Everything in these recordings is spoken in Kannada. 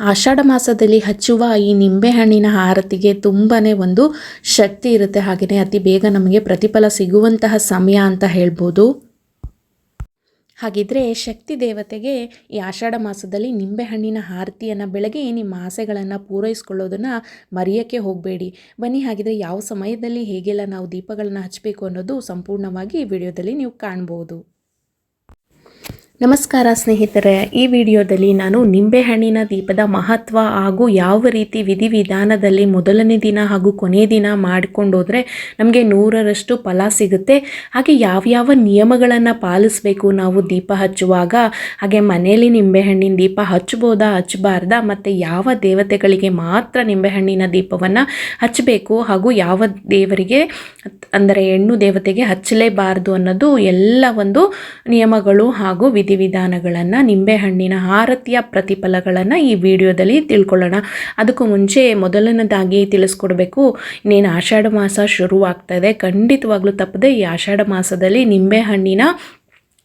ಆಷಾಢ ಮಾಸದಲ್ಲಿ ಹಚ್ಚುವ ಈ ನಿಂಬೆಹಣ್ಣಿನ ಆರತಿಗೆ ತುಂಬಾ ಒಂದು ಶಕ್ತಿ ಇರುತ್ತೆ. ಹಾಗೆಯೇ ಅತಿ ಬೇಗ ನಮಗೆ ಪ್ರತಿಫಲ ಸಿಗುವಂತಹ ಸಮಯ ಅಂತ ಹೇಳ್ಬೋದು. ಹಾಗಿದ್ರೆ ಶಕ್ತಿ ದೇವತೆಗೆ ಈ ಆಷಾಢ ಮಾಸದಲ್ಲಿ ನಿಂಬೆಹಣ್ಣಿನ ಆರತಿಯನ್ನು ಬೆಳಗ್ಗೆ ನಿಮ್ಮ ಆಸೆಗಳನ್ನು ಪೂರೈಸ್ಕೊಳ್ಳೋದನ್ನು ಮರೆಯೋಕ್ಕೆ ಹೋಗಬೇಡಿ. ಬನ್ನಿ, ಹಾಗಿದ್ರೆ ಯಾವ ಸಮಯದಲ್ಲಿ ಹೇಗೆಲ್ಲ ನಾವು ದೀಪಗಳನ್ನು ಹಚ್ಚಬೇಕು ಅನ್ನೋದು ಸಂಪೂರ್ಣವಾಗಿ ವಿಡಿಯೋದಲ್ಲಿ ನೀವು ಕಾಣ್ಬೋದು. ನಮಸ್ಕಾರ ಸ್ನೇಹಿತರೆ, ಈ ವಿಡಿಯೋದಲ್ಲಿ ನಾನು ನಿಂಬೆಹಣ್ಣಿನ ದೀಪದ ಮಹತ್ವ ಹಾಗೂ ಯಾವ ರೀತಿ ವಿಧಿವಿಧಾನದಲ್ಲಿ ಮೊದಲನೇ ದಿನ ಹಾಗೂ ಕೊನೆಯ ದಿನ ಮಾಡಿಕೊಂಡೋದ್ರೆ ನಮಗೆ ನೂರರಷ್ಟು ಫಲ ಸಿಗುತ್ತೆ. ಹಾಗೆ ಯಾವ್ಯಾವ ನಿಯಮಗಳನ್ನು ಪಾಲಿಸಬೇಕು ನಾವು ದೀಪ ಹಚ್ಚುವಾಗ? ಹಾಗೆ ಮನೆಯಲ್ಲಿ ನಿಂಬೆಹಣ್ಣಿನ ದೀಪ ಹಚ್ಚಬೋದಾ, ಹಚ್ಚಬಾರ್ದಾ? ಮತ್ತು ಯಾವ ದೇವತೆಗಳಿಗೆ ಮಾತ್ರ ನಿಂಬೆಹಣ್ಣಿನ ದೀಪವನ್ನು ಹಚ್ಚಬೇಕು? ಹಾಗೂ ಯಾವ ದೇವರಿಗೆ, ಅಂದರೆ ಹೆಣ್ಣು ದೇವತೆಗೆ ಹಚ್ಚಲೇಬಾರ್ದು ಅನ್ನೋದು ಎಲ್ಲ ಒಂದು ನಿಯಮಗಳು ಹಾಗೂ ವಿಧಿವಿಧಾನಗಳನ್ನು ನಿಂಬೆಹಣ್ಣಿನ ಆರತಿಯ ಪ್ರತಿಫಲಗಳನ್ನು ಈ ವಿಡಿಯೋದಲ್ಲಿ ತಿಳ್ಕೊಳ್ಳೋಣ. ಅದಕ್ಕೂ ಮುಂಚೆ ಮೊದಲನೇದಾಗಿ ತಿಳಿಸ್ಕೊಡ್ಬೇಕು, ಇನ್ನೇನು ಆಷಾಢ ಮಾಸ ಶುರುವಾಗ್ತಾ ಇದೆ. ಖಂಡಿತವಾಗ್ಲೂ ತಪ್ಪದೆ ಈ ಆಷಾಢ ಮಾಸದಲ್ಲಿ ನಿಂಬೆಹಣ್ಣಿನ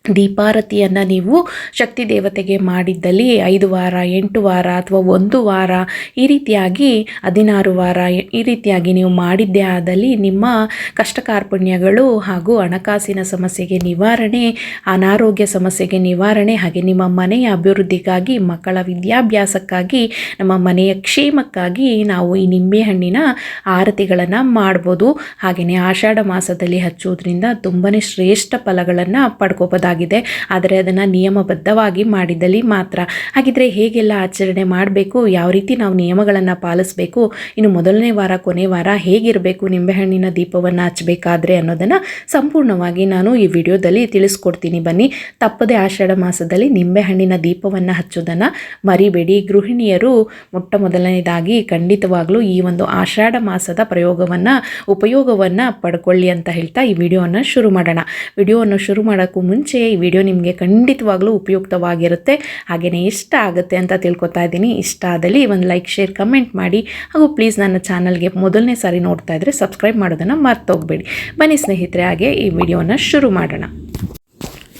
ದೀಪಾರತಿಯನ್ನು ನೀವು ಶಕ್ತಿ ದೇವತೆಗೆ ಮಾಡಿದ್ದಲ್ಲಿ ಐದು ವಾರ, ಎಂಟು ವಾರ ಅಥವಾ ಒಂದು ವಾರ ಈ ರೀತಿಯಾಗಿ, ಹದಿನಾರು ವಾರ ಈ ರೀತಿಯಾಗಿ ನೀವು ಮಾಡಿದ್ದೇ ಆದಲ್ಲಿ ನಿಮ್ಮ ಕಷ್ಟ ಕಾರ್ಪಣ್ಯಗಳು ಹಾಗೂ ಹಣಕಾಸಿನ ಸಮಸ್ಯೆಗೆ ನಿವಾರಣೆ, ಅನಾರೋಗ್ಯ ಸಮಸ್ಯೆಗೆ ನಿವಾರಣೆ ಹಾಗೆ ನಿಮ್ಮ ಮನೆಯ ಅಭಿವೃದ್ಧಿಗಾಗಿ, ಮಕ್ಕಳ ವಿದ್ಯಾಭ್ಯಾಸಕ್ಕಾಗಿ, ನಮ್ಮ ಮನೆಯ ಕ್ಷೇಮಕ್ಕಾಗಿ ನಾವು ಈ ನಿಂಬೆಹಣ್ಣಿನ ಆರತಿಗಳನ್ನು ಮಾಡ್ಬೋದು. ಹಾಗೆಯೇ ಆಷಾಢ ಮಾಸದಲ್ಲಿ ಹಚ್ಚೋದ್ರಿಂದ ತುಂಬಾ ಶ್ರೇಷ್ಠ ಫಲಗಳನ್ನು ಪಡ್ಕೋಬೋದಾಗಿದೆ ಆಗಿದೆ. ಆದರೆ ಅದನ್ನು ನಿಯಮಬದ್ಧವಾಗಿ ಮಾಡಿದಲ್ಲಿ ಮಾತ್ರ. ಹಾಗಿದ್ರೆ ಹೇಗೆಲ್ಲ ಆಚರಣೆ ಮಾಡಬೇಕು? ಯಾವ ರೀತಿ ನಾವು ನಿಯಮಗಳನ್ನು ಪಾಲಿಸಬೇಕು? ಇನ್ನು ಮೊದಲನೇ ವಾರ, ಕೊನೆ ವಾರ ಹೇಗಿರಬೇಕು? ನಿಂಬೆಹಣ್ಣಿನ ದೀಪವನ್ನು ಹಚ್ಚಬೇಕಾದ್ರೆ ಅನ್ನೋದನ್ನು ಸಂಪೂರ್ಣವಾಗಿ ನಾನು ಈ ವಿಡಿಯೋದಲ್ಲಿ ತಿಳಿಸ್ಕೊಡ್ತೀನಿ ಬನ್ನಿ. ತಪ್ಪದೆ ಆಷಾಢ ಮಾಸದಲ್ಲಿ ನಿಂಬೆಹಣ್ಣಿನ ದೀಪವನ್ನು ಹಚ್ಚೋದನ್ನು ಮರಿಬೇಡಿ. ಗೃಹಿಣಿಯರು ಮೊಟ್ಟ ಮೊದಲನೇದಾಗಿ ಖಂಡಿತವಾಗ್ಲೂ ಈ ಒಂದು ಆಷಾಢ ಮಾಸದ ಪ್ರಯೋಗವನ್ನು, ಉಪಯೋಗವನ್ನು ಪಡ್ಕೊಳ್ಳಿ ಅಂತ ಹೇಳ್ತಾ ಈ ವಿಡಿಯೋವನ್ನು ಶುರು ಮಾಡೋಣ. ವಿಡಿಯೋವನ್ನು ಶುರು ಮಾಡೋಕ್ಕೂ ಮುಂಚೆ ಈ ವಿಡಿಯೋ ನಿಮಗೆ ಖಂಡಿತವಾಗ್ಲೂ ಉಪಯುಕ್ತವಾಗಿರುತ್ತೆ. ಹಾಗೆಯೇ ಇಷ್ಟ ಆಗುತ್ತೆ ಅಂತ ತಿಳ್ಕೊತಾ ಇದ್ದೀನಿ. ಇಷ್ಟ ಆದಲ್ಲಿ ಒಂದು ಲೈಕ್, ಶೇರ್, ಕಮೆಂಟ್ ಮಾಡಿ. ಹಾಗೂ ಪ್ಲೀಸ್ ನನ್ನ ಚಾನಲ್ಗೆ ಮೊದಲನೇ ಸಾರಿ ನೋಡ್ತಾ ಇದ್ದರೆ ಸಬ್ಸ್ಕ್ರೈಬ್ ಮಾಡೋದನ್ನು ಮರ್ತೋಗ್ಬೇಡಿ. ಬನ್ನಿ ಸ್ನೇಹಿತರೆ, ಹಾಗೆ ಈ ವಿಡಿಯೋನ ಶುರು ಮಾಡೋಣ.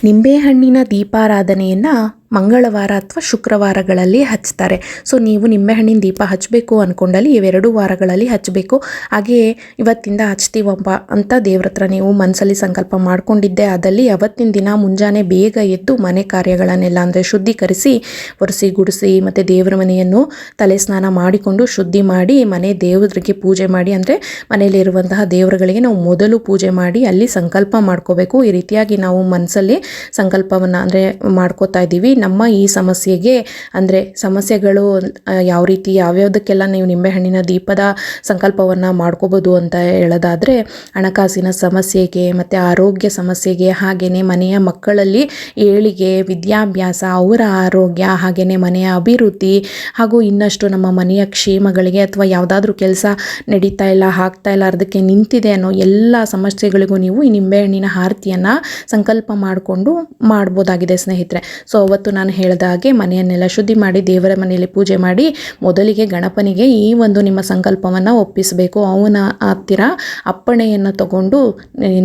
ನಿಂಬೆಹಣ್ಣಿನ ದೀಪಾರಾಧನೆಯನ್ನು ಮಂಗಳವಾರ ಅಥವಾ ಶುಕ್ರವಾರಗಳಲ್ಲಿ ಹಚ್ತಾರೆ. ಸೊ ನೀವು ನಿಂಬೆಹಣ್ಣಿನ ದೀಪ ಹಚ್ಚಬೇಕು ಅಂದ್ಕೊಂಡಲ್ಲಿ ಇವೆರಡು ವಾರಗಳಲ್ಲಿ ಹಚ್ಚಬೇಕು ಹಾಗೆಯೇ ಇವತ್ತಿಂದ ಹಚ್ತೀವಪ್ಪ ಅಂತ ದೇವ್ರ ಹತ್ರ ನೀವು ಮನಸ್ಸಲ್ಲಿ ಸಂಕಲ್ಪ ಮಾಡ್ಕೊಂಡಿದ್ದೆ. ಅದಲ್ಲಿ ಅವತ್ತಿನ ದಿನ ಮುಂಜಾನೆ ಬೇಗ ಎದ್ದು ಮನೆ ಕಾರ್ಯಗಳನ್ನೆಲ್ಲ ಅಂದರೆ ಶುದ್ಧೀಕರಿಸಿ, ಒರೆಸಿ, ಗುಡಿಸಿ ಮತ್ತು ದೇವರ ಮನೆಯನ್ನು ತಲೆ ಸ್ನಾನ ಮಾಡಿಕೊಂಡು ಶುದ್ಧಿ ಮಾಡಿ ಮನೆ ದೇವರಿಗೆ ಪೂಜೆ ಮಾಡಿ ಅಂದರೆ ಮನೆಯಲ್ಲಿರುವಂತಹ ದೇವರುಗಳಿಗೆ ನಾವು ಮೊದಲು ಪೂಜೆ ಮಾಡಿ ಅಲ್ಲಿ ಸಂಕಲ್ಪ ಮಾಡ್ಕೋಬೇಕು. ಈ ರೀತಿಯಾಗಿ ನಾವು ಮನಸ್ಸಲ್ಲಿ ಸಂಕಲ್ಪವನ್ನು ಅಂದರೆ ಮಾಡ್ಕೋತಾ ಇದ್ದೀವಿ. ನಮ್ಮ ಈ ಸಮಸ್ಯೆಗೆ, ಅಂದರೆ ಸಮಸ್ಯೆಗಳು ಯಾವ ರೀತಿ ಯಾವ್ಯಾವುದಕ್ಕೆಲ್ಲ ನೀವು ನಿಂಬೆಹಣ್ಣಿನ ದೀಪದ ಸಂಕಲ್ಪವನ್ನು ಮಾಡ್ಕೋಬೋದು ಅಂತ ಹೇಳೋದಾದರೆ, ಹಣಕಾಸಿನ ಸಮಸ್ಯೆಗೆ, ಮತ್ತು ಆರೋಗ್ಯ ಸಮಸ್ಯೆಗೆ ಹಾಗೆಯೇ ಮನೆಯ ಮಕ್ಕಳಲ್ಲಿ ಏಳಿಗೆ, ವಿದ್ಯಾಭ್ಯಾಸ, ಅವರ ಆರೋಗ್ಯ ಹಾಗೆಯೇ ಮನೆಯ ಅಭಿವೃದ್ಧಿ, ಹಾಗೂ ಇನ್ನಷ್ಟು ನಮ್ಮ ಮನೆಯ ಕ್ಷೇಮಗಳಿಗೆ ಅಥವಾ ಯಾವುದಾದ್ರೂ ಕೆಲಸ ನಡೀತಾ ಇಲ್ಲ ಆಗ್ತಾ ಇಲ್ಲ, ಅದಕ್ಕೆ ನಿಂತಿದೆ ಅನ್ನೋ ಎಲ್ಲ ಸಮಸ್ಯೆಗಳಿಗೂ ನೀವು ಈ ನಿಂಬೆಹಣ್ಣಿನ ಆರತಿಯನ್ನು ಸಂಕಲ್ಪ ಮಾಡಿಕೊಂಡು ಮಾಡ್ಬೋದಾಗಿದೆ ಸ್ನೇಹಿತರೆ. ಸೊ ಅವತ್ತು ನಾನು ಹೇಳಿದ ಹಾಗೆ ಮನೆಯನ್ನೆಲ್ಲ ಶುದ್ಧಿ ಮಾಡಿ ದೇವರ ಮನೆಯಲ್ಲಿ ಪೂಜೆ ಮಾಡಿ ಮೊದಲಿಗೆ ಗಣಪನಿಗೆ ಈ ಒಂದು ನಿಮ್ಮ ಸಂಕಲ್ಪವನ್ನು ಒಪ್ಪಿಸಬೇಕು. ಅವನ ಹತ್ತಿರ ಅಪ್ಪಣೆಯನ್ನು ತಗೊಂಡು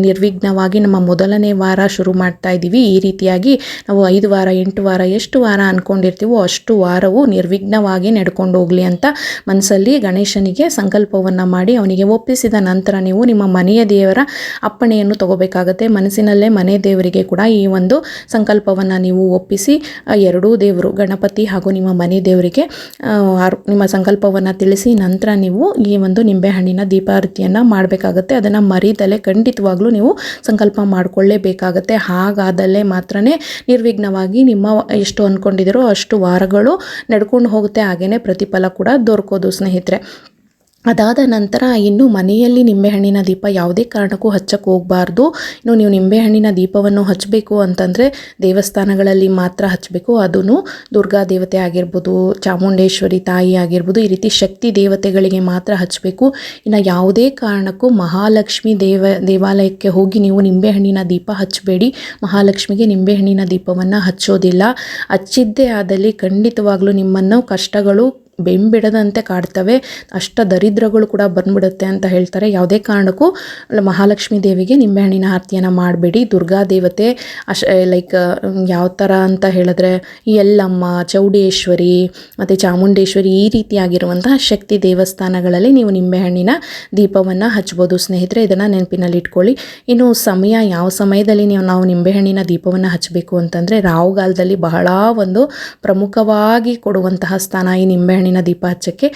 ನಿರ್ವಿಘ್ನವಾಗಿ ನಮ್ಮ ಮೊದಲನೇ ವಾರ ಶುರು ಮಾಡ್ತಾ ಇದ್ದೀವಿ. ಈ ರೀತಿಯಾಗಿ ನಾವು ಐದು ವಾರ, ಎಂಟು ವಾರ, ಎಷ್ಟು ವಾರ ಅಂದ್ಕೊಂಡಿರ್ತೀವೋ ಅಷ್ಟು ವಾರವು ನಿರ್ವಿಘ್ನವಾಗಿ ನಡ್ಕೊಂಡು ಹೋಗಲಿ ಅಂತ ಮನಸ್ಸಲ್ಲಿ ಗಣೇಶನಿಗೆ ಸಂಕಲ್ಪವನ್ನು ಮಾಡಿ ಅವನಿಗೆ ಒಪ್ಪಿಸಿದ ನಂತರ ನೀವು ನಿಮ್ಮ ಮನೆಯ ದೇವರ ಅಪ್ಪಣೆಯನ್ನು ತಗೋಬೇಕಾಗತ್ತೆ. ಮನಸ್ಸಿನಲ್ಲೇ ಮನೆ ದೇವರಿಗೆ ಕೂಡ ಈ ಒಂದು ಸಂಕಲ್ಪವನ್ನು ನೀವು ಒಪ್ಪಿಸಿ ಎರಡೂ ದೇವರು, ಗಣಪತಿ ಹಾಗೂ ನಿಮ್ಮ ಮನೆ ದೇವರಿಗೆ ನಿಮ್ಮ ಸಂಕಲ್ಪವನ್ನು ತಿಳಿಸಿ ನಂತರ ನೀವು ಈ ಒಂದು ನಿಂಬೆಹಣ್ಣಿನ ದೀಪಾರತಿಯನ್ನು ಮಾಡಬೇಕಾಗತ್ತೆ. ಅದನ್ನು ಮರೀದಲೇ ಖಂಡಿತವಾಗ್ಲೂ ನೀವು ಸಂಕಲ್ಪ ಮಾಡಿಕೊಳ್ಳೇಬೇಕಾಗತ್ತೆ. ಹಾಗಾದಲ್ಲೇ ಮಾತ್ರ ನಿರ್ವಿಘ್ನವಾಗಿ ನಿಮ್ಮ ಎಷ್ಟು ಅಂದ್ಕೊಂಡಿದ್ದೀರೋ ಅಷ್ಟು ವಾರಗಳು ನಡ್ಕೊಂಡು ಹೋಗುತ್ತೆ. ಹಾಗೆಯೇ ಪ್ರತಿಫಲ ಕೂಡ ದೊರಕೋದು ಸ್ನೇಹಿತರೆ. ಅದಾದ ನಂತರ ಇನ್ನು ಮನೆಯಲ್ಲಿ ನಿಂಬೆಹಣ್ಣಿನ ದೀಪ ಯಾವುದೇ ಕಾರಣಕ್ಕೂ ಹಚ್ಚಕ್ಕೆ ಹೋಗಬಾರ್ದು. ಇನ್ನು ನೀವು ನಿಂಬೆಹಣ್ಣಿನ ದೀಪವನ್ನು ಹಚ್ಚಬೇಕು ಅಂತಂದರೆ ದೇವಸ್ಥಾನಗಳಲ್ಲಿ ಮಾತ್ರ ಹಚ್ಚಬೇಕು. ಅದೂ ದುರ್ಗಾ ದೇವತೆ ಆಗಿರ್ಬೋದು, ಚಾಮುಂಡೇಶ್ವರಿ ತಾಯಿ ಆಗಿರ್ಬೋದು, ಈ ರೀತಿ ಶಕ್ತಿ ದೇವತೆಗಳಿಗೆ ಮಾತ್ರ ಹಚ್ಚಬೇಕು. ಇನ್ನು ಯಾವುದೇ ಕಾರಣಕ್ಕೂ ಮಹಾಲಕ್ಷ್ಮಿ ದೇವ, ದೇವಾಲಯಕ್ಕೆ ಹೋಗಿ ನೀವು ನಿಂಬೆಹಣ್ಣಿನ ದೀಪ ಹಚ್ಚಬೇಡಿ. ಮಹಾಲಕ್ಷ್ಮಿಗೆ ನಿಂಬೆಹಣ್ಣಿನ ದೀಪವನ್ನು ಹಚ್ಚೋದಿಲ್ಲ. ಹಚ್ಚಿದ್ದೇ ಆದಲ್ಲಿ ಖಂಡಿತವಾಗ್ಲೂ ನಿಮ್ಮನ್ನು ಕಷ್ಟಗಳು ಬೆಂಬಿಡದಂತೆ ಕಾಡ್ತವೆ. ಅಷ್ಟ ದರಿದ್ರಗಳು ಕೂಡ ಬಂದ್ಬಿಡುತ್ತೆ ಅಂತ ಹೇಳ್ತಾರೆ. ಯಾವುದೇ ಕಾರಣಕ್ಕೂ ಮಹಾಲಕ್ಷ್ಮೀ ದೇವಿಗೆ ನಿಂಬೆಹಣ್ಣಿನ ಆರತಿಯನ್ನು ಮಾಡಬೇಡಿ. ದುರ್ಗಾ ದೇವತೆ ಅಶ್ ಲೈಕ್ ಯಾವ ಥರ ಅಂತ ಹೇಳಿದ್ರೆ ಎಲ್ಲಮ್ಮ ಚೌಡೇಶ್ವರಿ, ಮತ್ತು ಚಾಮುಂಡೇಶ್ವರಿ ಈ ರೀತಿಯಾಗಿರುವಂತಹ ಶಕ್ತಿ ದೇವಸ್ಥಾನಗಳಲ್ಲಿ ನೀವು ನಿಂಬೆಹಣ್ಣಿನ ದೀಪವನ್ನು ಹಚ್ಬೋದು. ಸ್ನೇಹಿತರೆ, ಇದನ್ನು ನೆನಪಿನಲ್ಲಿ ಇಟ್ಕೊಳ್ಳಿ. ಇನ್ನು ಸಮಯ ಯಾವ ಸಮಯದಲ್ಲಿ ನೀವು, ನಾವು ನಿಂಬೆಹಣ್ಣಿನ ದೀಪವನ್ನು ಹಚ್ಚಬೇಕು ಅಂತಂದರೆ ರಾಹುಗಾಲದಲ್ಲಿ ಬಹಳ ಒಂದು ಪ್ರಮುಖವಾಗಿ ಕೊಡುವಂತಹ ಸ್ಥಾನ ಈ ನಿಂಬೆಹಣ್ಣಿನ ದೀಪ ಹಚ್ಚಕ್ಕೆ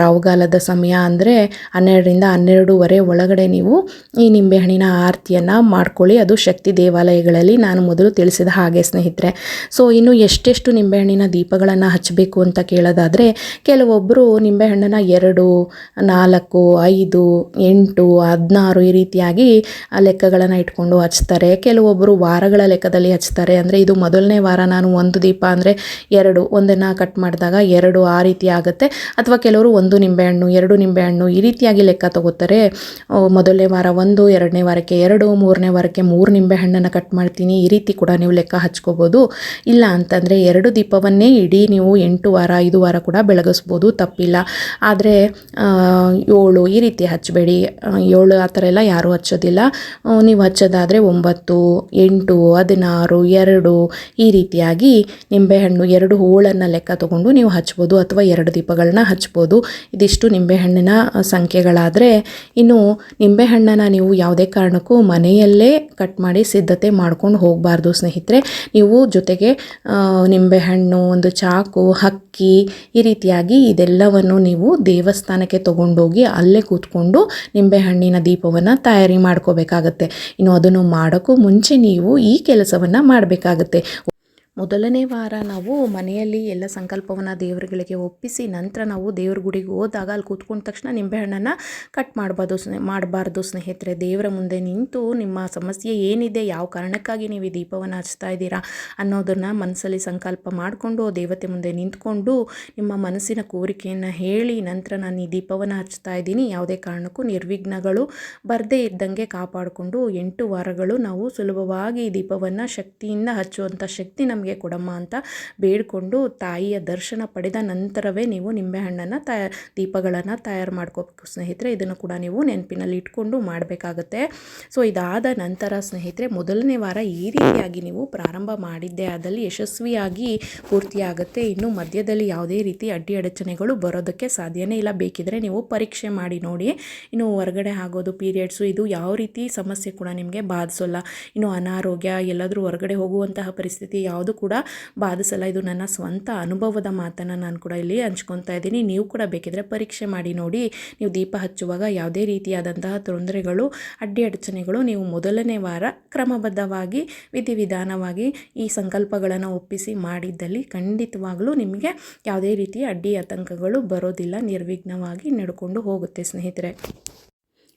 ರಾಹುಗಾಲದ ಸಮಯ ಅಂದರೆ ಹನ್ನೆರಡರಿಂದ ಹನ್ನೆರಡೂವರೆ ಒಳಗಡೆ ನೀವು ಈ ನಿಂಬೆಹಣ್ಣಿನ ಆರತಿಯನ್ನು ಮಾಡ್ಕೊಳ್ಳಿ. ಅದು ಶಕ್ತಿ ದೇವಾಲಯಗಳಲ್ಲಿ ನಾನು ಮೊದಲು ತಿಳಿಸಿದ ಹಾಗೆ ಸ್ನೇಹಿತರೆ. ಸೊ ಇನ್ನು ಎಷ್ಟೆಷ್ಟು ನಿಂಬೆಹಣ್ಣಿನ ದೀಪಗಳನ್ನು ಹಚ್ಚಬೇಕು ಅಂತ ಕೇಳೋದಾದರೆ ಕೆಲವೊಬ್ಬರು ನಿಂಬೆಹಣ್ಣನ್ನು ಎರಡು, ನಾಲ್ಕು, ಐದು, ಎಂಟು, ಹದಿನಾರು ಈ ರೀತಿಯಾಗಿ ಲೆಕ್ಕಗಳನ್ನು ಇಟ್ಕೊಂಡು ಹಚ್ತಾರೆ. ಕೆಲವೊಬ್ಬರು ವಾರಗಳ ಲೆಕ್ಕದಲ್ಲಿ ಹಚ್ತಾರೆ. ಅಂದರೆ ಇದು ಮೊದಲನೇ ವಾರ ನಾನು ಒಂದು ದೀಪ ಅಂದರೆ ಎರಡು, ಒಂದನ್ನು ಕಟ್ ಮಾಡಿದಾಗ ಎರಡು, ಆ ರೀತಿ ಆಗುತ್ತೆ ಅಥವಾ ಕೆಲವರು ಒಂದು ನಿಂಬೆಹಣ್ಣು, ಎರಡು ನಿಂಬೆಹಣ್ಣು ಈ ರೀತಿಯಾಗಿ ಲೆಕ್ಕ ತಗೋತಾರೆ. ಮೊದಲನೇ ವಾರ ಒಂದು, ಎರಡನೇ ವಾರಕ್ಕೆ ಎರಡು, ಮೂರನೇ ವಾರಕ್ಕೆ ಮೂರು ನಿಂಬೆಹಣ್ಣನ್ನು ಕಟ್ ಮಾಡ್ತೀನಿ. ಈ ರೀತಿ ಕೂಡ ನೀವು ಲೆಕ್ಕ ಹಚ್ಕೋಬೋದು. ಇಲ್ಲ ಅಂತಂದರೆ ಎರಡು ದೀಪವನ್ನೇ ಇಡೀ ನೀವು ಎಂಟು ವಾರ, ಐದು ವಾರ ಕೂಡ ಬೆಳಗಿಸ್ಬೋದು. ತಪ್ಪಿಲ್ಲ. ಆದರೆ ಏಳು ಈ ರೀತಿ ಹಚ್ಚಬೇಡಿ. ಏಳು ಆ ಥರ ಎಲ್ಲ ಯಾರೂ ಹಚ್ಚೋದಿಲ್ಲ. ನೀವು ಹಚ್ಚೋದಾದರೆ ಒಂಬತ್ತು, ಎಂಟು, ಹದಿನಾರು, ಎರಡು ಈ ರೀತಿಯಾಗಿ ನಿಂಬೆಹಣ್ಣು ಎರಡು ಹೋಳನ್ನು ಲೆಕ್ಕ ತಗೊಂಡು ನೀವು ಹಚ್ಬೋದು. ಅಥವಾ ಎರಡು ದೀಪಗಳನ್ನ ಹಚ್ಬೋದು. ಇದಿಷ್ಟು ನಿಂಬೆಹಣ್ಣಿನ ಸಂಖ್ಯೆಗಳಾದರೆ ಇನ್ನು ನಿಂಬೆಹಣ್ಣನ್ನು ನೀವು ಯಾವುದೇ ಕಾರಣಕ್ಕೂ ಮನೆಯಲ್ಲೇ ಕಟ್ ಮಾಡಿ ಸಿದ್ಧತೆ ಮಾಡ್ಕೊಂಡು ಹೋಗಬಾರ್ದು ಸ್ನೇಹಿತರೆ. ನೀವು ಜೊತೆಗೆ ನಿಂಬೆಹಣ್ಣು, ಒಂದು ಚಾಕು, ಹಕ್ಕಿ ಈ ರೀತಿಯಾಗಿ ಇದೆಲ್ಲವನ್ನು ನೀವು ದೇವಸ್ಥಾನಕ್ಕೆ ತೊಗೊಂಡೋಗಿ ಅಲ್ಲೇ ಕೂತ್ಕೊಂಡು ನಿಂಬೆಹಣ್ಣಿನ ದೀಪವನ್ನು ತಯಾರಿ ಮಾಡ್ಕೋಬೇಕಾಗತ್ತೆ. ಇನ್ನು ಅದನ್ನು ಮಾಡೋಕ್ಕೂ ಮುಂಚೆ ನೀವು ಈ ಕೆಲಸವನ್ನು ಮಾಡಬೇಕಾಗತ್ತೆ. ಮೊದಲನೇ ವಾರ ನಾವು ಮನೆಯಲ್ಲಿ ಎಲ್ಲ ಸಂಕಲ್ಪವನ್ನು ದೇವರುಗಳಿಗೆ ಒಪ್ಪಿಸಿ ನಂತರ ನಾವು ದೇವ್ರ ಗುಡಿಗೆ ಹೋದಾಗ ಅಲ್ಲಿ ಕೂತ್ಕೊಂಡ ತಕ್ಷಣ ನಿಂಬೆಹಣ್ಣನ್ನು ಕಟ್ ಮಾಡ್ಬೋದು ಸ್ನೇ, ಮಾಡಬಾರ್ದು ಸ್ನೇಹಿತರೆ. ದೇವರ ಮುಂದೆ ನಿಂತು ನಿಮ್ಮ ಸಮಸ್ಯೆ ಏನಿದೆ, ಯಾವ ಕಾರಣಕ್ಕಾಗಿ ನೀವು ಈ ದೀಪವನ್ನು ಹಚ್ತಾ ಇದ್ದೀರಾ ಅನ್ನೋದನ್ನು ಮನಸ್ಸಲ್ಲಿ ಸಂಕಲ್ಪ ಮಾಡಿಕೊಂಡು ದೇವತೆ ಮುಂದೆ ನಿಂತ್ಕೊಂಡು ನಿಮ್ಮ ಮನಸ್ಸಿನ ಕೋರಿಕೆಯನ್ನು ಹೇಳಿ ನಂತರ ನಾನು ಈ ದೀಪವನ್ನು ಹಚ್ತಾ ಇದ್ದೀನಿ. ಯಾವುದೇ ಕಾರಣಕ್ಕೂ ನಿರ್ವಿಘ್ನಗಳು ಬರದೇ ಇದ್ದಂಗೆ ಕಾಪಾಡಿಕೊಂಡು ಎಂಟು ವಾರಗಳು ನಾವು ಸುಲಭವಾಗಿ ದೀಪವನ್ನು ಶಕ್ತಿಯಿಂದ ಹಚ್ಚುವಂಥ ಶಕ್ತಿ ನಮಗೆ ಕೊಡಮ್ಮ ಅಂತ ಬೇಡಿಕೊಂಡು ತಾಯಿಯ ದರ್ಶನ ಪಡೆದ ನಂತರವೇ ನೀವು ನಿಂಬೆಹಣ್ಣನ್ನು ತಯ ದೀಪಗಳನ್ನು ತಯಾರು ಮಾಡ್ಕೋಬೇಕು ಸ್ನೇಹಿತರೆ, ಇದನ್ನು ಕೂಡ ನೀವು ನೆನಪಿನಲ್ಲಿ ಇಟ್ಕೊಂಡು ಮಾಡಬೇಕಾಗತ್ತೆ. ಸೊ, ಇದಾದ ನಂತರ ಸ್ನೇಹಿತರೆ, ಮೊದಲನೇ ವಾರ ಈ ರೀತಿಯಾಗಿ ನೀವು ಪ್ರಾರಂಭ ಮಾಡಿದ್ದೆ ಆದಲ್ಲಿ ಯಶಸ್ವಿಯಾಗಿ ಪೂರ್ತಿಯಾಗುತ್ತೆ. ಇನ್ನು ಮಧ್ಯದಲ್ಲಿ ಯಾವುದೇ ರೀತಿ ಅಡ್ಡಿ ಅಡಚಣೆಗಳು ಬರೋದಕ್ಕೆ ಸಾಧ್ಯನೇ ಇಲ್ಲ. ಬೇಕಿದ್ರೆ ನೀವು ಪರೀಕ್ಷೆ ಮಾಡಿ ನೋಡಿ. ಇನ್ನು ಹೊರಗಡೆ ಆಗೋದು, ಪೀರಿಯಡ್ಸು, ಇದು ಯಾವ ರೀತಿ ಸಮಸ್ಯೆ ಕೂಡ ನಿಮಗೆ ಬಾಧಿಸೋಲ್ಲ. ಇನ್ನು ಅನಾರೋಗ್ಯ, ಎಲ್ಲಾದರೂ ಹೊರಗಡೆ ಹೋಗುವಂತಹ ಪರಿಸ್ಥಿತಿ ಯಾವುದು ಕೂಡ ಬಾಧಿಸಲ್ಲ. ಇದು ನನ್ನ ಸ್ವಂತ ಅನುಭವದ ಮಾತನ್ನು ನಾನು ಕೂಡ ಇಲ್ಲಿ ಹಂಚ್ಕೊತಾ ಇದ್ದೀನಿ. ನೀವು ಕೂಡ ಬೇಕಿದ್ರೆ ಪರೀಕ್ಷೆ ಮಾಡಿ ನೋಡಿ. ನೀವು ದೀಪ ಹಚ್ಚುವಾಗ ಯಾವುದೇ ರೀತಿಯಾದಂತಹ ತೊಂದರೆಗಳು, ಅಡ್ಡಿ ಅಡಚಣೆಗಳು ನೀವು ಮೊದಲನೇ ವಾರ ಕ್ರಮಬದ್ಧವಾಗಿ, ವಿಧಿವಿಧಾನವಾಗಿ ಈ ಸಂಕಲ್ಪಗಳನ್ನು ಒಪ್ಪಿಸಿ ಮಾಡಿದ್ದಲ್ಲಿ ಖಂಡಿತವಾಗಲೂ ನಿಮಗೆ ಯಾವುದೇ ರೀತಿಯ ಅಡ್ಡಿ ಆತಂಕಗಳು ಬರೋದಿಲ್ಲ. ನಿರ್ವಿಘ್ನವಾಗಿ ನಡ್ಕೊಂಡು ಹೋಗುತ್ತೆ ಸ್ನೇಹಿತರೆ.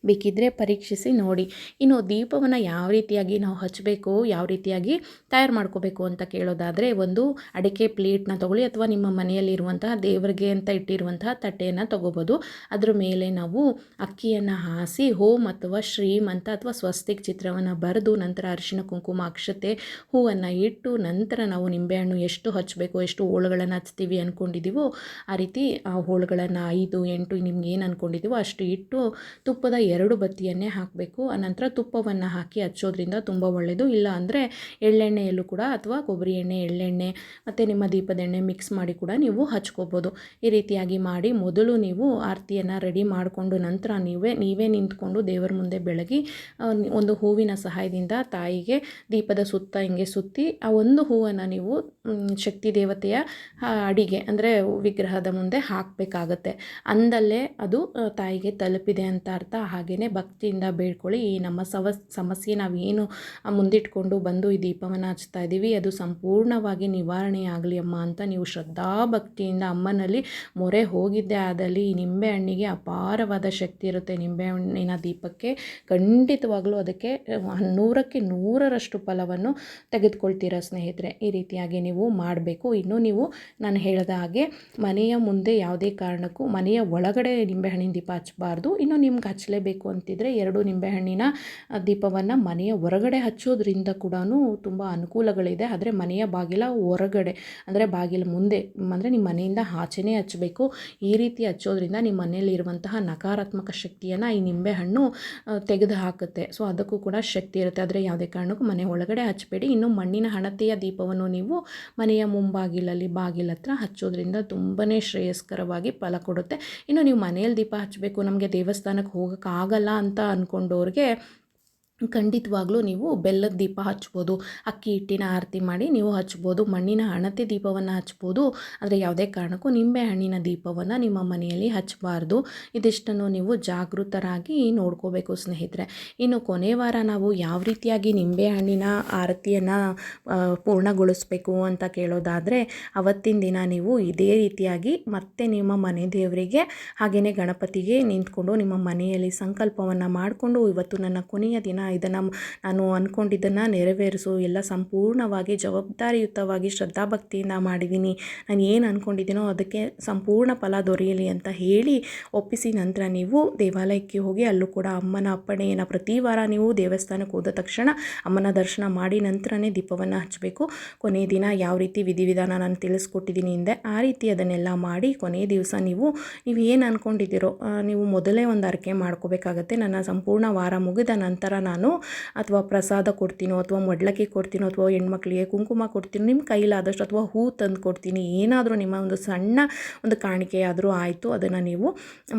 ಬೇಕಿದ್ದರೆ ಪರೀಕ್ಷಿಸಿ ನೋಡಿ. ಇನ್ನು ದೀಪವನ್ನು ಯಾವ ರೀತಿಯಾಗಿ ನಾವು ಹಚ್ಚಬೇಕು ಯಾವ ರೀತಿಯಾಗಿ ತಯಾರು ಮಾಡ್ಕೋಬೇಕು ಅಂತ ಕೇಳೋದಾದರೆ ಒಂದು ಅಡಿಕೆ ಪ್ಲೇಟ್ನ ತೊಗೊಳ್ಳಿ ಅಥವಾ ನಿಮ್ಮ ಮನೆಯಲ್ಲಿರುವಂತಹ ದೇವರಿಗೆ ಅಂತ ಇಟ್ಟಿರುವಂತಹ ತಟ್ಟೆಯನ್ನು ತೊಗೋಬೋದು. ಅದರ ಮೇಲೆ ನಾವು ಅಕ್ಕಿಯನ್ನು ಹಾಸಿ, ಹೋಮ್ ಅಥವಾ ಶ್ರೀಮ್ ಅಂತ ಅಥವಾ ಸ್ವಸ್ತಿಕ್ ಚಿತ್ರವನ್ನು ಬರೆದು ನಂತರ ಅರಿಶಿನ ಕುಂಕುಮ, ಅಕ್ಷತೆ ಹೂವನ್ನು ಇಟ್ಟು ನಂತರ ನಾವು ನಿಂಬೆಹಣ್ಣು ಎಷ್ಟು ಹಚ್ಚಬೇಕು ಎಷ್ಟು ಹೋಳುಗಳನ್ನು ಹಚ್ತೀವಿ ಅಂದ್ಕೊಂಡಿದ್ದೀವೋ ಆ ರೀತಿ ಆ ಹೋಳುಗಳನ್ನು ಐದು, ಎಂಟು ನಿಮ್ಗೆ ಏನು ಅಂದ್ಕೊಂಡಿದ್ದೀವೋ ಅಷ್ಟು ಇಟ್ಟು ತುಪ್ಪದ ಎರಡು ಬತ್ತಿಯನ್ನೇ ಹಾಕಬೇಕು. ಅನಂತರ ತುಪ್ಪವನ್ನು ಹಾಕಿ ಹಚ್ಚೋದ್ರಿಂದ ತುಂಬ ಒಳ್ಳೆಯದು ಇಲ್ಲ ಅಂದರೆ ಎಳ್ಳೆಣ್ಣೆಯಲ್ಲೂ ಕೂಡ ಅಥವಾ ಕೊಬ್ಬರಿ ಎಣ್ಣೆ, ಎಳ್ಳೆಣ್ಣೆ ಮತ್ತು ನಿಮ್ಮ ದೀಪದ ಎಣ್ಣೆ ಮಿಕ್ಸ್ ಮಾಡಿ ಕೂಡ ನೀವು ಹಚ್ಕೋಬೋದು. ಈ ರೀತಿಯಾಗಿ ಮಾಡಿ ಮೊದಲು ನೀವು ಆರತಿಯನ್ನು ರೆಡಿ ಮಾಡಿಕೊಂಡು ನಂತರ ನೀವೇ ನೀವೇ ನಿಂತ್ಕೊಂಡು ದೇವರ ಮುಂದೆ ಬೆಳಗಿ ಒಂದು ಹೂವಿನ ಸಹಾಯದಿಂದ ತಾಯಿಗೆ ದೀಪದ ಸುತ್ತ ಹಿಂಗೆ ಸುತ್ತಿ ಆ ಒಂದು ಹೂವನ್ನು ನೀವು ಶಕ್ತಿ ದೇವತೆಯ ಅಡಿಗೆ ಅಂದರೆ ವಿಗ್ರಹದ ಮುಂದೆ ಹಾಕಬೇಕಾಗತ್ತೆ. ಅಂದಲ್ಲೇ ಅದು ತಾಯಿಗೆ ತಲುಪಿದೆ ಅಂತ ಅರ್ಥ. ಹಾಗೆಯೇ ಭಕ್ತಿಯಿಂದ ಬೇಡ್ಕೊಳ್ಳಿ. ಈ ನಮ್ಮ ಸವ, ಸಮಸ್ಯೆ ನಾವೇನು ಮುಂದಿಟ್ಕೊಂಡು ಬಂದು ಈ ದೀಪವನ್ನು ಹಚ್ತಾ ಇದ್ದೀವಿ, ಅದು ಸಂಪೂರ್ಣವಾಗಿ ನಿವಾರಣೆ ಆಗಲಿ ಅಮ್ಮ ಅಂತ ನೀವು ಶ್ರದ್ಧಾ ಭಕ್ತಿಯಿಂದ ಅಮ್ಮನಲ್ಲಿ ಮೊರೆ ಹೋಗಿದ್ದೆ ಆದಲ್ಲಿ ಈ ನಿಂಬೆ ಹಣ್ಣಿಗೆ ಅಪಾರವಾದ ಶಕ್ತಿ ಇರುತ್ತೆ. ನಿಂಬೆ ಹಣ್ಣಿನ ದೀಪಕ್ಕೆ ಖಂಡಿತವಾಗಲೂ ಅದಕ್ಕೆ ನೂರಕ್ಕೆ ನೂರರಷ್ಟು ಫಲವನ್ನು ತೆಗೆದುಕೊಳ್ತೀರಾ ಸ್ನೇಹಿತರೆ. ಈ ರೀತಿಯಾಗಿ ನೀವು ಮಾಡಬೇಕು. ಇನ್ನು ನೀವು, ನಾನು ಹೇಳಿದ ಹಾಗೆ ಮನೆಯ ಮುಂದೆ ಯಾವುದೇ ಕಾರಣಕ್ಕೂ ಮನೆಯ ಒಳಗಡೆ ನಿಂಬೆಹಣ್ಣಿನ ದೀಪ ಹಚ್ಚಬಾರ್ದು. ಇನ್ನು ನಿಮ್ಗೆ ಹಚ್ಚಲೇಬೇಕು. ಮಾಡಬೇಕು ಅಂತಿದ್ರೆ ಎರಡು ನಿಂಬೆಹಣ್ಣಿನ ದೀಪವನ್ನು ಮನೆಯ ಹೊರಗಡೆ ಹಚ್ಚೋದ್ರಿಂದ ಕೂಡ ತುಂಬ ಅನುಕೂಲಗಳಿದೆ. ಆದರೆ ಮನೆಯ ಬಾಗಿಲ ಹೊರಗಡೆ, ಅಂದರೆ ಬಾಗಿಲ ಮುಂದೆ, ಅಂದರೆ ನಿಮ್ಮ ಮನೆಯಿಂದ ಆಚೆನೇ ಹಚ್ಚಬೇಕು. ಈ ರೀತಿ ಹಚ್ಚೋದ್ರಿಂದ ನಿಮ್ಮ ಮನೆಯಲ್ಲಿರುವಂತಹ ನಕಾರಾತ್ಮಕ ಶಕ್ತಿಯನ್ನು ಈ ನಿಂಬೆಹಣ್ಣು ತೆಗೆದು ಹಾಕುತ್ತೆ. ಸೊ, ಅದಕ್ಕೂ ಕೂಡ ಶಕ್ತಿ ಇರುತ್ತೆ. ಆದರೆ ಯಾವುದೇ ಕಾರಣಕ್ಕೂ ಮನೆ ಒಳಗಡೆ ಹಚ್ಚಬೇಡಿ. ಇನ್ನು ಮಣ್ಣಿನ ಹಣತೆಯ ದೀಪವನ್ನು ನೀವು ಮನೆಯ ಮುಂಬಾಗಿಲಲ್ಲಿ, ಬಾಗಿಲ ಹತ್ರ ಹಚ್ಚೋದ್ರಿಂದ ತುಂಬಾ ಶ್ರೇಯಸ್ಕರವಾಗಿ ಫಲ ಕೊಡುತ್ತೆ. ಇನ್ನು ನೀವು ಮನೆಯಲ್ಲಿ ದೀಪ ಹಚ್ಚಬೇಕು. ನಮಗೆ ದೇವಸ್ಥಾನಕ್ಕೆ ಹೋಗೋಕ್ಕಾಗಲ್ಲ ಅಂತ ಅಂದ್ಕೊಂಡವ್ರಿಗೆ ಖಂಡಿತವಾಗ್ಲೂ ನೀವು ಬೆಲ್ಲದ ದೀಪ ಹಚ್ಬೋದು, ಅಕ್ಕಿ ಹಿಟ್ಟಿನ ಆರತಿ ಮಾಡಿ ನೀವು ಹಚ್ಬೋದು, ಮಣ್ಣಿನ ಹಣತೆ ದೀಪವನ್ನು ಹಚ್ಬೋದು. ಆದರೆ ಯಾವುದೇ ಕಾರಣಕ್ಕೂ ನಿಂಬೆ ಹಣ್ಣಿನ ದೀಪವನ್ನು ನಿಮ್ಮ ಮನೆಯಲ್ಲಿ ಹಚ್ಚಬಾರ್ದು ಇದಿಷ್ಟನ್ನು ನೀವು ಜಾಗೃತರಾಗಿ ನೋಡ್ಕೋಬೇಕು ಸ್ನೇಹಿತರೆ. ಇನ್ನು ಕೊನೆ ವಾರ ನಾವು ಯಾವ ರೀತಿಯಾಗಿ ನಿಂಬೆ ಹಣ್ಣಿನ ಆರತಿಯನ್ನು ಪೂರ್ಣಗೊಳಿಸಬೇಕು ಅಂತ ಕೇಳೋದಾದರೆ, ಅವತ್ತಿನ ದಿನ ನೀವು ಇದೇ ರೀತಿಯಾಗಿ ಮತ್ತೆ ನಿಮ್ಮ ಮನೆ ದೇವರಿಗೆ ಹಾಗೆಯೇ ಗಣಪತಿಗೆ ನಿಂತ್ಕೊಂಡು ನಿಮ್ಮ ಮನೆಯಲ್ಲಿ ಸಂಕಲ್ಪವನ್ನು ಮಾಡಿಕೊಂಡು ಇವತ್ತು ನನ್ನ ಕೊನೆಯ ದಿನ ಇದನ್ನು ನಾನು ಅಂದ್ಕೊಂಡಿದ್ದನ್ನು ನೆರವೇರಿಸು. ಎಲ್ಲ ಸಂಪೂರ್ಣವಾಗಿ ಜವಾಬ್ದಾರಿಯುತವಾಗಿ ಶ್ರದ್ಧಾಭಕ್ತಿಯಿಂದ ಮಾಡಿದ್ದೀನಿ ನಾನು ಏನು ಅಂದ್ಕೊಂಡಿದ್ದೀನೋ ಅದಕ್ಕೆ ಸಂಪೂರ್ಣ ಫಲ ದೊರೆಯಲಿ ಅಂತ ಹೇಳಿ ಒಪ್ಪಿಸಿ ನಂತರ ನೀವು ದೇವಾಲಯಕ್ಕೆ ಹೋಗಿ ಅಲ್ಲೂ ಕೂಡ ಅಮ್ಮನ ಅಪ್ಪಣೆಯನ್ನು ಪ್ರತಿ ವಾರ ನೀವು ದೇವಸ್ಥಾನಕ್ಕೆ ಹೋದ ತಕ್ಷಣ ಅಮ್ಮನ ದರ್ಶನ ಮಾಡಿ ನಂತರನೇ ದೀಪವನ್ನು ಹಚ್ಚಬೇಕು. ಕೊನೆಯ ದಿನ ಯಾವ ರೀತಿ ವಿಧಿವಿಧಾನ ನಾನು ತಿಳಿಸ್ಕೊಟ್ಟಿದ್ದೀನಿ ಹಿಂದೆ ಆ ರೀತಿ ಅದನ್ನೆಲ್ಲ ಮಾಡಿ ಕೊನೆಯ ದಿವಸ ನೀವು ನೀವು ಏನು ಅಂದ್ಕೊಂಡಿದ್ದೀರೋ ನೀವು ಮೊದಲೇ ಒಂದು ಅರ್ಕೆ ಮಾಡ್ಕೋಬೇಕಾಗತ್ತೆ. ನನ್ನ ಸಂಪೂರ್ಣ ವಾರ ಮುಗಿದ ನಂತರ ನಾನು ಅಥವಾ ಪ್ರಸಾದ ಕೊಡ್ತೀನೋ ಅಥವಾ ಮೊಡ್ಲಕ್ಕಿ ಕೊಡ್ತೀನೋ ಅಥವಾ ಹೆಣ್ಮಕ್ಳಿಗೆ ಕುಂಕುಮ ಕೊಡ್ತೀನಿ, ನಿಮ್ಮ ಕೈಲಾದಷ್ಟು ಅಥವಾ ಹೂ ತಂದು ಕೊಡ್ತೀನಿ, ಏನಾದರೂ ನಿಮ್ಮ ಒಂದು ಸಣ್ಣ ಒಂದು ಕಾಣಿಕೆ ಆದರೂ ಆಯಿತು, ಅದನ್ನು ನೀವು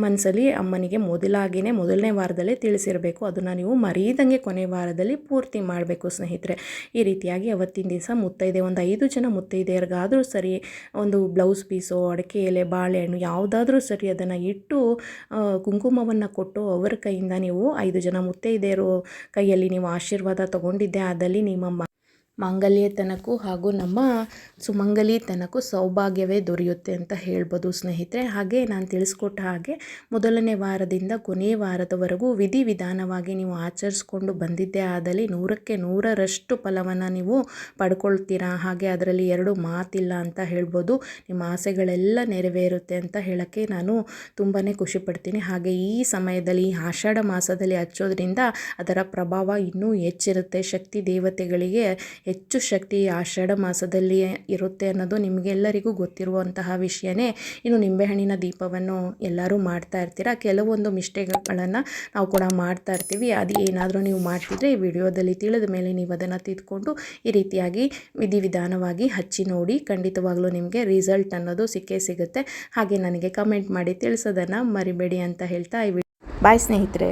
ಮನಸ್ಸಲ್ಲಿ ಅಮ್ಮನಿಗೆ ಮೊದಲಾಗಿಯೇ ಮೊದಲನೇ ವಾರದಲ್ಲೇ ತಿಳಿಸಿರಬೇಕು, ಅದನ್ನು ನೀವು ಮರೀದಂಗೆ ಕೊನೆ ವಾರದಲ್ಲಿ ಪೂರ್ತಿ ಮಾಡಬೇಕು ಸ್ನೇಹಿತರೆ. ಈ ರೀತಿಯಾಗಿ ಅವತ್ತಿನ ದಿವಸ ಮುತ್ತೈದೆ, ಒಂದು ಐದು ಜನ ಮುತ್ತೈದೆಯರಿಗಾದರೂ ಸರಿ ಒಂದು ಬ್ಲೌಸ್ ಪೀಸು, ಅಡಿಕೆ ಎಲೆ, ಬಾಳೆಹಣ್ಣು ಯಾವುದಾದ್ರೂ ಸರಿ ಅದನ್ನು ಇಟ್ಟು ಕುಂಕುಮವನ್ನು ಕೊಟ್ಟು ಅವರ ಕೈಯಿಂದ ನೀವು ಐದು ಜನ ಮುತ್ತೈದೆಯರು ಕೈಯಲ್ಲಿ ನೀವು ಆಶೀರ್ವಾದ ತಗೊಂಡಿದ್ದೆ ಆದಲ್ಲಿ ನಿಮ್ಮ ಮಾಂಗಲ್ಯತನಕ್ಕೂ ಹಾಗೂ ನಮ್ಮ ಸುಮಂಗಲಿತನಕ್ಕೂ ಸೌಭಾಗ್ಯವೇ ದೊರೆಯುತ್ತೆ ಅಂತ ಹೇಳ್ಬೋದು ಸ್ನೇಹಿತರೆ. ಹಾಗೆ ನಾನು ತಿಳಿಸ್ಕೊಟ್ಟ ಹಾಗೆ ಮೊದಲನೇ ವಾರದಿಂದ ಕೊನೆಯ ವಾರದವರೆಗೂ ವಿಧಿವಿಧಾನವಾಗಿ ನೀವು ಆಚರಿಸ್ಕೊಂಡು ಬಂದಿದ್ದೇ ಆದಲ್ಲಿ ನೂರಕ್ಕೆ ನೂರರಷ್ಟು ಫಲವನ್ನು ನೀವು ಪಡ್ಕೊಳ್ತೀರಾ? ಹಾಗೆ ಅದರಲ್ಲಿ ಎರಡು ಮಾತಿಲ್ಲ ಅಂತ ಹೇಳ್ಬೋದು. ನಿಮ್ಮ ಆಸೆಗಳೆಲ್ಲ ನೆರವೇರುತ್ತೆ ಅಂತ ಹೇಳೋಕ್ಕೆ ನಾನು ತುಂಬಾ ಖುಷಿಪಡ್ತೀನಿ. ಹಾಗೆ ಈ ಸಮಯದಲ್ಲಿ ಈ ಆಷಾಢ ಮಾಸದಲ್ಲಿ ಹಚ್ಚೋದ್ರಿಂದ ಅದರ ಪ್ರಭಾವ ಇನ್ನೂ ಹೆಚ್ಚಿರುತ್ತೆ. ಶಕ್ತಿ ದೇವತೆಗಳಿಗೆ ಹೆಚ್ಚು ಶಕ್ತಿ ಆಷಾಢ ಮಾಸದಲ್ಲಿ ಇರುತ್ತೆ ಅನ್ನೋದು ನಿಮಗೆಲ್ಲರಿಗೂ ಗೊತ್ತಿರುವಂತಹ ವಿಷಯನೇ. ಇನ್ನು ನಿಂಬೆಹಣ್ಣಿನ ದೀಪವನ್ನು ಎಲ್ಲರೂ ಮಾಡ್ತಾ ಇರ್ತೀರ? ಕೆಲವೊಂದು ಮಿಸ್ಟೇಕ್ಗಳನ್ನು ನಾವು ಕೂಡ ಮಾಡ್ತಾ ಇರ್ತೀವಿ. ಅದು ಏನಾದರೂ ನೀವು ಮಾಡ್ತಿದ್ರೆ ಈ ವಿಡಿಯೋದಲ್ಲಿ ತಿಳಿದ ಮೇಲೆ ನೀವು ಅದನ್ನು ತಿದ್ಕೊಂಡು ಈ ರೀತಿಯಾಗಿ ವಿಧಿವಿಧಾನವಾಗಿ ಹಚ್ಚಿ ನೋಡಿ ಖಂಡಿತವಾಗ್ಲೂ ನಿಮಗೆ ರಿಸಲ್ಟ್ ಅನ್ನೋದು ಸಿಕ್ಕೇ ಸಿಗುತ್ತೆ. ಹಾಗೆ ನನಗೆ ಕಮೆಂಟ್ ಮಾಡಿ ತಿಳಿಸೋದನ್ನು ಮರಿಬೇಡಿ ಅಂತ ಹೇಳ್ತಾ ಈ ಬಾಯ್ ಸ್ನೇಹಿತರೆ.